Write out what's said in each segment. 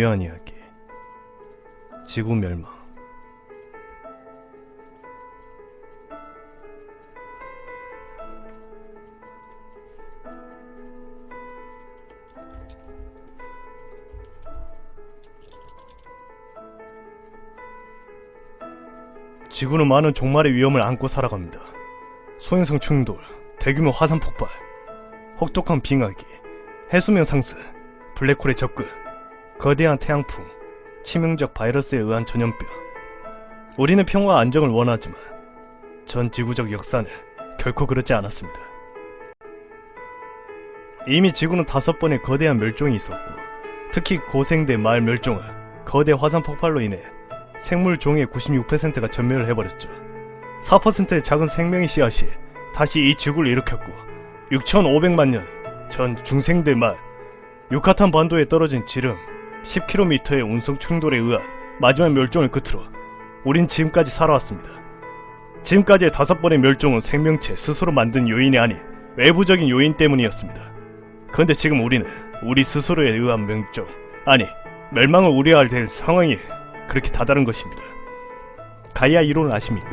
중요한 이야기. 지구 멸망. 지구는 많은 종말의 위험을 안고 살아갑니다. 소행성 충돌, 대규모 화산 폭발, 혹독한 빙하기, 해수면 상승, 블랙홀의 접근, 거대한 태양풍, 치명적 바이러스에 의한 전염병. 우리는 평화와 안정을 원하지만 전 지구적 역사는 결코 그렇지 않았습니다. 이미 지구는 다섯 번의 거대한 멸종이 있었고, 특히 고생대 마을 멸종은 거대 화산 폭발로 인해 생물 종의 96%가 전멸을 해버렸죠. 4%의 작은 생명의 씨앗이 다시 이 지구를 일으켰고, 6,500만 년 전 중생대 말 유카탄 반도에 떨어진 지름 10km의 운석 충돌에 의한 마지막 멸종을 끝으로 우린 지금까지 살아왔습니다. 지금까지의 다섯 번의 멸종은 생명체 스스로 만든 요인이 아닌 외부적인 요인 때문이었습니다. 그런데 지금 우리는 우리 스스로에 의한 멸종, 아니 멸망을 우려해야 될 상황이 그렇게 다다른 것입니다. 가이아 이론을 아십니까?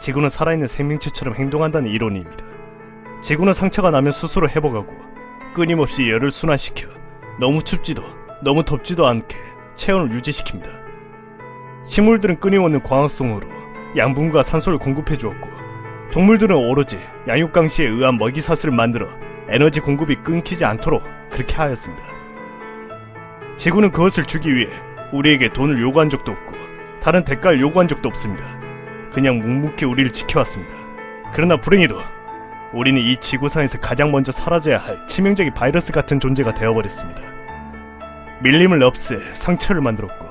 지구는 살아있는 생명체처럼 행동한다는 이론입니다. 지구는 상처가 나면 스스로 회복하고 끊임없이 열을 순환시켜 너무 춥지도 너무 덥지도 않게 체온을 유지시킵니다. 식물들은 끊임없는 광합성으로 양분과 산소를 공급해 주었고 동물들은 오로지 양육강시에 의한 먹이사슬을 만들어 에너지 공급이 끊기지 않도록 그렇게 하였습니다. 지구는 그것을 주기 위해 우리에게 돈을 요구한 적도 없고 다른 대가를 요구한 적도 없습니다. 그냥 묵묵히 우리를 지켜왔습니다. 그러나 불행히도 우리는 이 지구상에서 가장 먼저 사라져야 할 치명적인 바이러스 같은 존재가 되어버렸습니다. 밀림을 없애 상처를 만들었고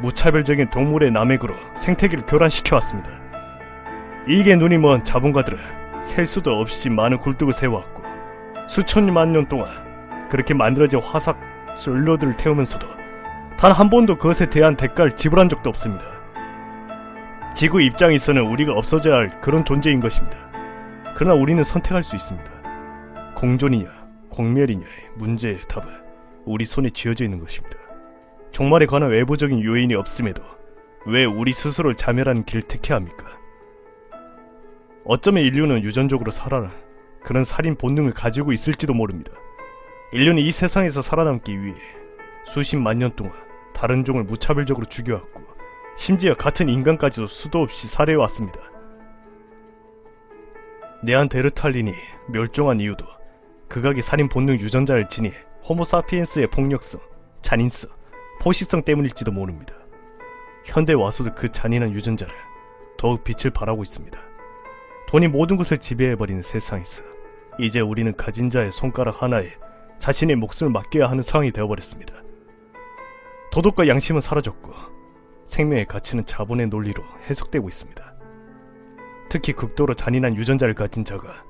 무차별적인 동물의 남획으로 생태계를 교란시켜 왔습니다. 이게 눈이 먼 자본가들은 셀 수도 없이 많은 굴뚝을 세워왔고 수천만 년 동안 그렇게 만들어진 화석 연료들을 태우면서도 단 한 번도 그것에 대한 대가를 지불한 적도 없습니다. 지구 입장에서는 우리가 없어져야 할 그런 존재인 것입니다. 그러나 우리는 선택할 수 있습니다. 공존이냐, 공멸이냐의 문제의 답은 우리 손에 쥐어져 있는 것입니다. 종말에 관한 외부적인 요인이 없음에도 왜 우리 스스로를 자멸하는 길을 택해야 합니까? 어쩌면 인류는 유전적으로 살아라 그런 살인 본능을 가지고 있을지도 모릅니다. 인류는 이 세상에서 살아남기 위해 수십만 년 동안 다른 종을 무차별적으로 죽여왔고 심지어 같은 인간까지도 수도 없이 살해해왔습니다. 네안데르탈린이 멸종한 이유도 극악의 살인 본능 유전자를 지니 호모사피엔스의 폭력성, 잔인성, 포식성 때문일지도 모릅니다. 현대 와서도 그 잔인한 유전자를 더욱 빛을 발하고 있습니다. 돈이 모든 것을 지배해버리는 세상에서 이제 우리는 가진 자의 손가락 하나에 자신의 목숨을 맡겨야 하는 상황이 되어버렸습니다. 도덕과 양심은 사라졌고 생명의 가치는 자본의 논리로 해석되고 있습니다. 특히 극도로 잔인한 유전자를 가진 자가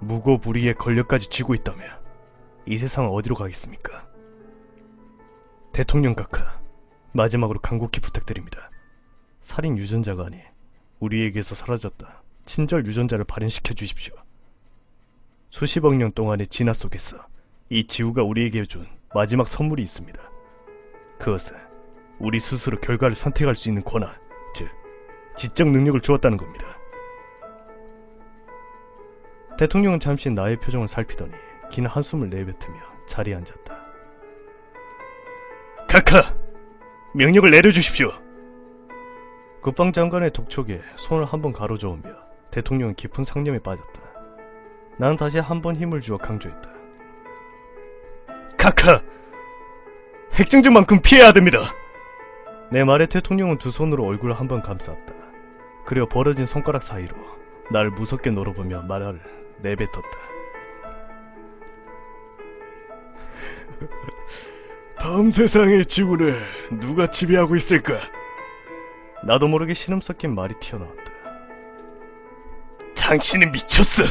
무고불위의 권력까지 쥐고 있다면 이 세상은 어디로 가겠습니까? 대통령 각하 마지막으로 간곡히 부탁드립니다. 살인 유전자가 아닌 우리에게서 사라졌다 친절 유전자를 발현시켜 주십시오. 수십억 년 동안의 진화 속에서 이 지구가 우리에게 준 마지막 선물이 있습니다. 그것은 우리 스스로 결과를 선택할 수 있는 권한, 즉 지적 능력을 주었다는 겁니다. 대통령은 잠시 나의 표정을 살피더니 긴 한숨을 내뱉으며 자리에 앉았다. 카카! 명령을 내려주십시오! 국방장관의 독촉에 손을 한 번 가로저으며 대통령은 깊은 상념에 빠졌다. 나는 다시 한 번 힘을 주어 강조했다. 카카! 핵정전만큼 피해야 됩니다! 내 말에 대통령은 두 손으로 얼굴을 한 번 감쌌다. 그리고 벌어진 손가락 사이로 날 무섭게 놀아보며 말을 내뱉었다. 다음 세상의 지구를 누가 지배하고 있을까? 나도 모르게 신음 섞인 말이 튀어나왔다. 당신은 미쳤어!